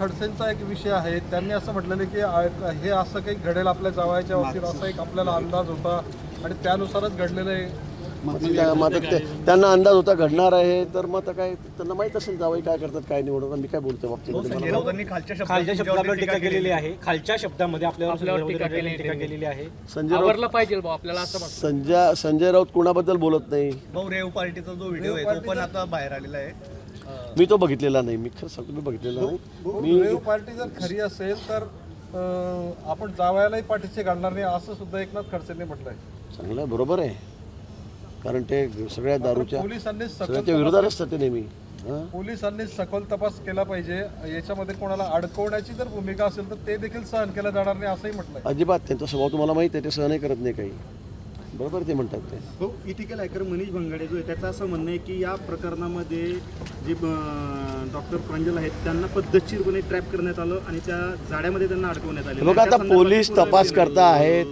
खडसेंचा एक विषय आहे. त्यांनी असं म्हटलेलं की हे असं काही घडेल आपल्या जावयाच्या बाबतीत असा एक आपल्याला अंदाज होता आणि त्यानुसारच घडलेलं आहे. मग त्यांना अंदाज होता घडणार आहे तर मग काय त्यांना माहीत असेल जावई काय करतात काय निवडतात मी काय बोलतो बाबतीत. खालच्या शब्दावर टीका केलेली आहे. खालच्या शब्दामध्ये केलेली आहे. संजय पाहिजे भाऊ आपल्याला असं संजय संजय राऊत कुणाबद्दल बोलत नाही? भाऊ रेव पार्टीचा जो व्हिडिओ आहे तो पण आता बाहेर आलेला आहे. मी तो बघितलेला नाही. मी खरं सांगतो मी बघितलेला नाही. मी पार्टी जर खरी असेल तर आपण जावयालाही पाठीशी घालणार नाही असं सुद्धा एकनाथ खडसेंनी म्हटलंय. चांगलं बरोबर आहे. कारण ते सगळ्या दारूच्या पोलिसांनी सगळ्याच्या विरोधात असतात ते नेहमी. पोलिसांनी सखोल तपास केला पाहिजे. याच्यामध्ये कोणाला अडकवण्याची जर भूमिका असेल तर ते देखील सहन केलं जाणार नाही असंही म्हटलंय. अजिबात त्यांचा स्वभाव तुम्हाला माहीत आहे ते सहनही करत नाही काही. बरोबर ते म्हणतात ते. हो इथिकल हॅकर मनीष भंगाडे जो आहे त्याचं असं म्हणणं आहे की या प्रकरणामध्ये जे डॉक्टर प्रांजल आहेत त्यांना पद्धतशीरपणे ट्रॅप करण्यात आलं आणि त्या जाड्यामध्ये त्यांना अडकवण्यात आले बघा आता पोलीस तपास करता आहेत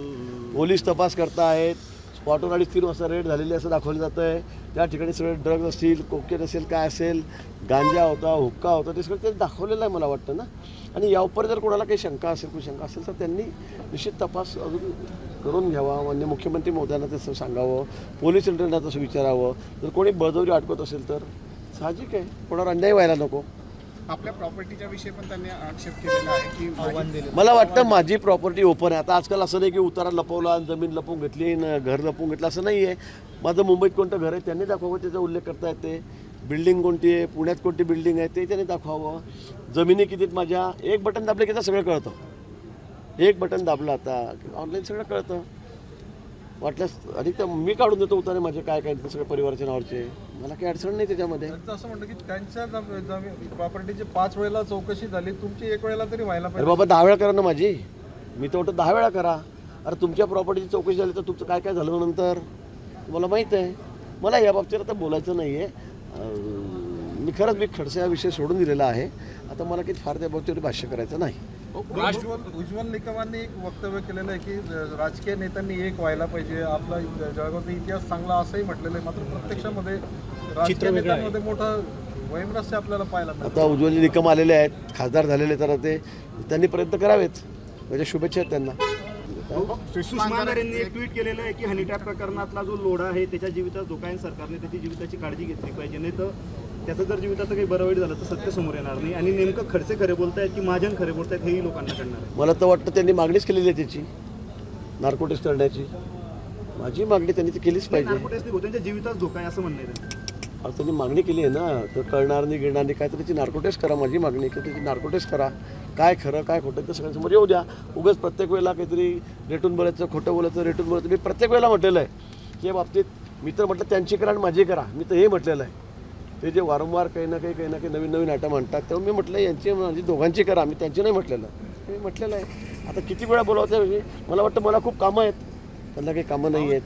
पोलीस तपास करता आहेत स्पॉटवर अडीच तीन वाजता रेड झालेली असं दाखवलं जातं आहे त्या ठिकाणी सगळे ड्रग्ज असतील कोकेन असेल काय असेल गांजा होता हुक्का होता ते सगळं ते दाखवलेलं आहे मला वाटतं ना. आणि यावर जर कोणाला काही शंका असेल काही शंका असेल तर त्यांनी निश्चित तपास अजून करून घ्यावा मान्य मुख्यमंत्री महोदयांना तसं सांगावं पोलीस यंत्रणा तसं विचारावं. जर कोणी बळजबरी अडकत असेल तर साहजिक आहे. कोणावर अन्याय व्हायला नको. आपल्या प्रॉपर्टीच्या विषयी पण त्यांनी आक्षेप केलेला आहे की आव्हान दिले मला वाटतं माझी प्रॉपर्टी ओपन आहे. आता आजकाल असं नाही की उतारा लपवला आणि जमीन लपवून घेतली न घर लपवून घेतलं असं नाही आहे माझं मुंबईत कोणतं घर आहे त्यांनी दाखवावं त्याचा उल्लेख करता येते. बिल्डिंग कोणती आहे पुण्यात कोणती बिल्डिंग आहे ते त्यांनी दाखवावं. जमिनी कितीत माझ्या एक बटन दाबले की सगळं कळतं. एक बटन दाबलं आता. ऑनलाईन सगळं कळतं. वाटल्यास आणि त्या मी काढून देतो उतारे माझे काय काय ते सगळे परिवाराच्या नावाचे. मला काही अडचण नाही त्याच्यामध्ये. त्यांचं असं म्हणतं की त्यांच्या जम- जमी प्रॉपर्टीची पाच वेळेला चौकशी झाली तुमची एक वेळेला तरी व्हायला अरे पाहिजे. बाबा दहा वेळा करा ना माझी. मी तर वाटतं दहा वेळा करा. अरे तुमच्या प्रॉपर्टीची चौकशी झाली तर तुमचं काय काय झालं नंतर? तुम्हाला माहीत आहे. मला या बाबतीत आता बोलायचं नाही आहे मी खरंच मी खडसे हा विषय सोडून दिलेला आहे. आता मला काही फार त्या बाबतीवर भाष्य करायचं नाही. उज्ज्वल निकमांनी एक वक्तव्य केलेलं आहे की राजकीय नेत्यांनी एक व्हायला पाहिजे. आपला जळगावचा इतिहास चांगला असंही म्हटलेलं आहे. मात्र प्रत्यक्षामध्ये राजकीय नेत्यांमध्ये मोठं वैमनस्य आपल्याला पाहायला मिळतं. आता उज्ज्वल निकम आलेले आहेत खासदार झालेले तर ते त्यांनी प्रयत्न करावेच म्हणजे शुभेच्छा आहेत त्यांना. यांनी एक ट्विट केलेलं आहे की हनी ट्रॅप प्रकरणातला जो लोढा आहे त्याच्या जीविताचा धोका आहे सरकारने त्याची जीविताची काळजी घेतली पाहिजे. नाही तर त्याचं जर जीविताचं काही बरं वाईट झालं तर सत्य समोर येणार नाही. आणि नेमकं खडसे खरे बोलतायत की महाजन खरे बोलतायत हेही लोकांना कळणार आहे. मला तर वाटतं त्यांनी मागणीच केलेली आहे त्याची. नार्कोटिक्स करण्याची. माझी मागणी त्यांनी ती केलीच पाहिजे. नार्कोटिक्स नाही, त्यांच्या जीविताचा धोका आहे असं म्हणणं आहे त्यांचं. अहो, त्यांनी मागणी केली आहे ना तर कळणार नाही गिळणार नाही काय तर त्याची नार्कोटेस्ट करा माझी मागणी आहे की त्याची नार्कोटेस्ट करा. काय खरं काय खोटं ते सगळ्यांसमोर येऊ द्या. उगाच प्रत्येक वेळेला काहीतरी रेटून बोलायचं खोटं बोलायचं रेटून बोलायचं मी प्रत्येक वेळेला म्हटलेलं आहे. की या बाबतीत मी तर म्हटलं त्यांची करा आणि माझी करा. मी तर हे म्हटलेलं आहे. ते जे वारंवार काही ना काही काही ना काही नवीन नवीन आयटम म्हणतात तेव्हा मी म्हटलं यांची म्हणजे दोघांची करा. मी त्यांची नाही म्हटलेलं. मी म्हटलेलं आहे आता किती वेळा बोलावं म्हणजे? मला वाटतं मला खूप कामं आहेत. त्यांना काही कामं नाही आहेत.